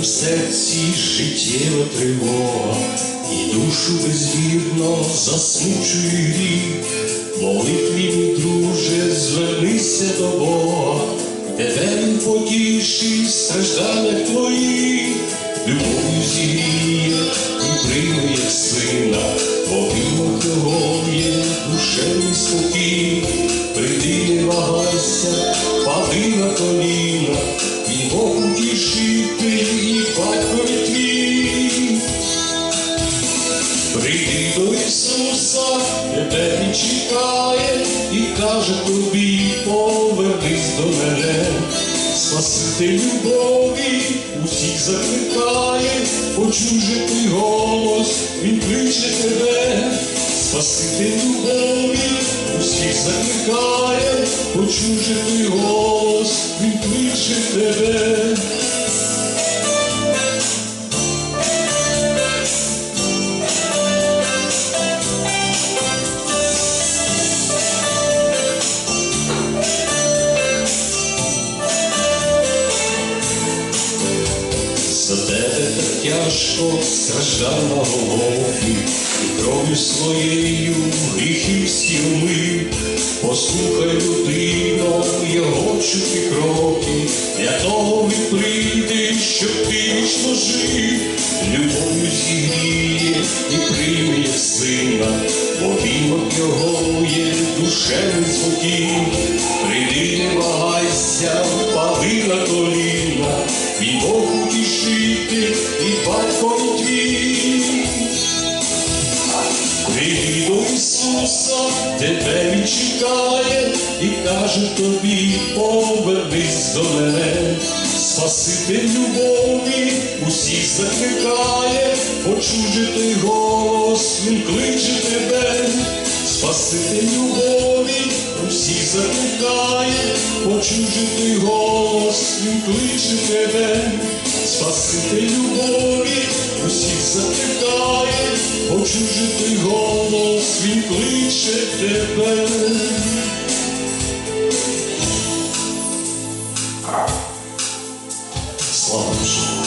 коли серці життєва тривога, і душу безвірно засмучує гріх, молитві, мій друже, звернися до Бога, тебе він потішить страждання твої, любов'ю зігріє і прийме як сина, обіймах його є душевний спокій, прийди, не вагайся, пади на коліна, він Бог утішитель Спаситель любові усіх закликає, почужи твій голос, він кличе тебе, Спаситель любові усіх закликає, почужи ти голос, він кличе тебе. Тебе так тяжко страждав на голові, і кров'ю своєю гріхів стілми. Послухай, людино, його чути кроки, для того він прийде, щоб ти вічно жив, любов'ю зігріє і прийме сина, в обіймах його є душевний Прийди до Ісуса, тебе він чекає і каже тобі, повернись до мене, Спаситель любові усіх закликає, почужити голос, він кличе тебе, Спаситель любові усіх закликає, почужити голос, він кличе тебе, Спаситель любові усіх затихає, очужитий голос він кличе тебе. Слава Богу!